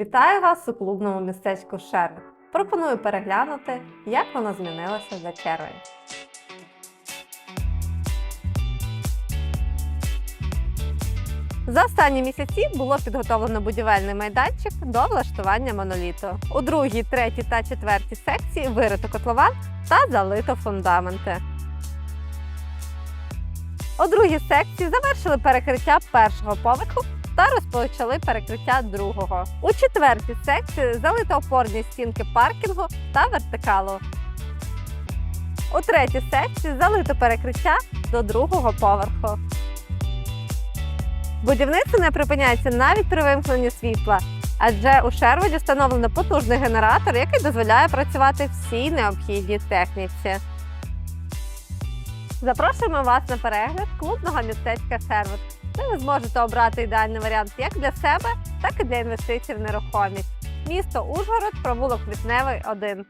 Вітаю вас у клубному містечку Шервуд. Пропоную переглянути, як воно змінилося за червень. За останні місяці було підготовлено будівельний майданчик до влаштування моноліту. У другій, третій та четвертій секції вирито котлован та залито фундаменти. У другій секції завершили перекриття першого поверху та розпочали перекриття другого. У четвертій секції залито опорні стінки паркінгу та вертикалу. У третій секції залито перекриття до другого поверху. Будівництво не припиняється навіть при вимкненні світла, адже у Шерводі встановлено потужний генератор, який дозволяє працювати всій необхідній техніці. Запрошуємо вас на перегляд клубного містечка Шервуд, де ви зможете обрати ідеальний варіант як для себе, так і для інвестицій в нерухомість. Місто Ужгород, провулок вітневий 1.